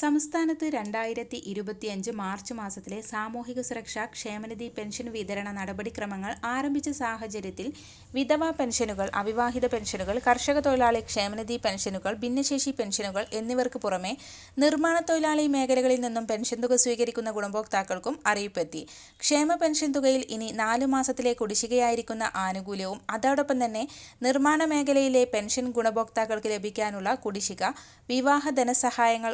സംസ്ഥാനത്ത് രണ്ടായിരത്തി ഇരുപത്തിയഞ്ച് മാർച്ച് മാസത്തിലെ സാമൂഹിക സുരക്ഷാ ക്ഷേമനിധി പെൻഷൻ വിതരണ നടപടിക്രമങ്ങൾ ആരംഭിച്ച സാഹചര്യത്തിൽ വിധവ പെൻഷനുകൾ അവിവാഹിത പെൻഷനുകൾ കർഷക തൊഴിലാളി ക്ഷേമനിധി പെൻഷനുകൾ ഭിന്നശേഷി പെൻഷനുകൾ എന്നിവർക്ക് പുറമെ നിർമ്മാണ തൊഴിലാളി മേഖലകളിൽ നിന്നും പെൻഷൻ തുക സ്വീകരിക്കുന്ന ഗുണഭോക്താക്കൾക്കും അറിയിപ്പെത്തി. ക്ഷേമ പെൻഷൻ തുകയിൽ ഇനി നാലു മാസത്തിലെ കുടിശ്ശികയായിരിക്കുന്ന ആനുകൂല്യവും അതോടൊപ്പം തന്നെ നിർമ്മാണ മേഖലയിലെ പെൻഷൻ ഗുണഭോക്താക്കൾക്ക് ലഭിക്കാനുള്ള കുടിശ്ശിക വിവാഹ ധനസഹായങ്ങൾ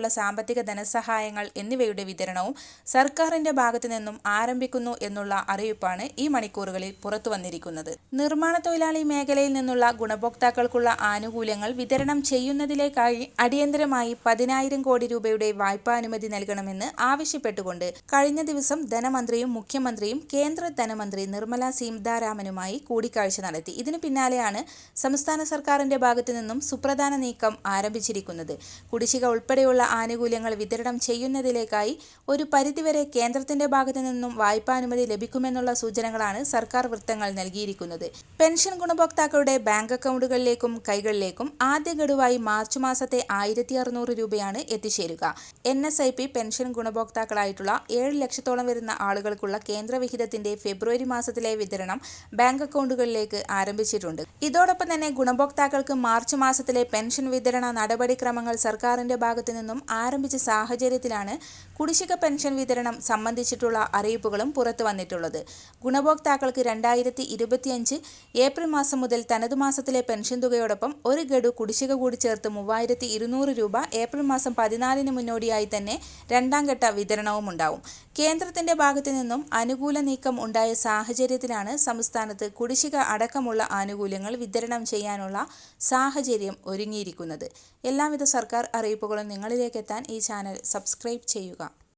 ഉൾപ്പെടെയുള്ള സാമ്പത്തിക ധനസഹായങ്ങൾ എന്നിവയുടെ വിതരണവും സർക്കാരിന്റെ ഭാഗത്തു നിന്നും ആരംഭിക്കുന്നു എന്നുള്ള അറിയിപ്പാണ് ഈ മണിക്കൂറുകളിൽ പുറത്തുവന്നിരിക്കുന്നത് നിർമ്മാണ തൊഴിലാളി മേഖലയിൽ നിന്നുള്ള ഗുണഭോക്താക്കൾക്കുള്ള ആനുകൂല്യങ്ങൾ വിതരണം ചെയ്യുന്നതിലേക്കായി അടിയന്തരമായി പതിനായിരം കോടി രൂപയുടെ വായ്പാനുമതി നൽകണമെന്ന് ആവശ്യപ്പെട്ടുകൊണ്ട് കഴിഞ്ഞ ദിവസം ധനമന്ത്രിയും മുഖ്യമന്ത്രിയും കേന്ദ്ര ധനമന്ത്രി നിർമ്മല സീതാരാമനുമായി കൂടിക്കാഴ്ച നടത്തി. ഇതിനു പിന്നാലെയാണ് സംസ്ഥാന സർക്കാരിന്റെ ഭാഗത്തു നിന്നും സുപ്രധാന നീക്കം ആരംഭിച്ചിരിക്കുന്നത്. കുടിശ്ശിക ഉൾപ്പെടെയുള്ള ആനുകൂല്യങ്ങൾ വിതരണം ചെയ്യുന്നതിലേക്കായി ഒരു പരിധിവരെ കേന്ദ്രത്തിന്റെ ഭാഗത്തു നിന്നും വായ്പാനുമതി ലഭിക്കുമെന്നുള്ള സൂചനകളാണ് സർക്കാർ വൃത്തങ്ങൾ നൽകിയിരിക്കുന്നത്. പെൻഷൻ ഗുണഭോക്താക്കളുടെ ബാങ്ക് അക്കൗണ്ടുകളിലേക്കും കൈകളിലേക്കും ആദ്യ ഗഡുവായി മാർച്ച് മാസത്തെ ആയിരത്തി അറുന്നൂറ് രൂപയാണ് എത്തിച്ചേരുക. N S I P pension ഗുണഭോക്താക്കളായിട്ടുള്ള ഏഴ് ലക്ഷത്തോളം വരുന്ന ആളുകൾക്കുള്ള കേന്ദ്രവിഹിതത്തിന്റെ ഫെബ്രുവരി മാസത്തിലെ വിതരണം ബാങ്ക് അക്കൗണ്ടുകളിലേക്ക് ആരംഭിച്ചിട്ടുണ്ട്. ഇതോടൊപ്പം തന്നെ ഗുണഭോക്താക്കൾക്ക് മാർച്ച് മാസത്തിലെ പെൻഷൻ വിതരണ നടപടിക്രമങ്ങൾ സർക്കാരിന്റെ ഭാഗത്തു നിന്നും ആരംഭിച്ച സാഹചര്യത്തിലാണ് കുടിശ്ശിക പെൻഷൻ വിതരണം സംബന്ധിച്ചിട്ടുള്ള അറിയിപ്പുകളും പുറത്തു വന്നിട്ടുള്ളത്. ഗുണഭോക്താക്കൾക്ക് രണ്ടായിരത്തി ഇരുപത്തിയഞ്ച് ഏപ്രിൽ മാസം മുതൽ തനതു മാസത്തിലെ പെൻഷൻ തുകയോടൊപ്പം ഒരു ഗഡു കുടിശ്ശിക കൂടി ചേർത്ത് മൂവായിരത്തി ഇരുന്നൂറ് രൂപ ഏപ്രിൽ മാസം പതിനാലിന് മുന്നോടിയായി തന്നെ രണ്ടാം ഘട്ട വിതരണവും ഉണ്ടാവും. കേന്ദ്രത്തിന്റെ ഭാഗത്തു നിന്നും അനുകൂല നീക്കം ഉണ്ടായ സാഹചര്യത്തിലാണ് സംസ്ഥാനത്ത് കുടിശ്ശിക അടക്കമുള്ള ആനുകൂല്യങ്ങൾ വിതരണം ചെയ്യാനുള്ള സാഹചര്യം ഒരുങ്ങിയിരിക്കുന്നത്. എല്ലാവിധ സർക്കാർ അറിയിപ്പുകളും നിങ്ങളിലേക്ക് എത്താൻ ഈ ചാനൽ സബ്സ്ക്രൈബ് ചെയ്യുക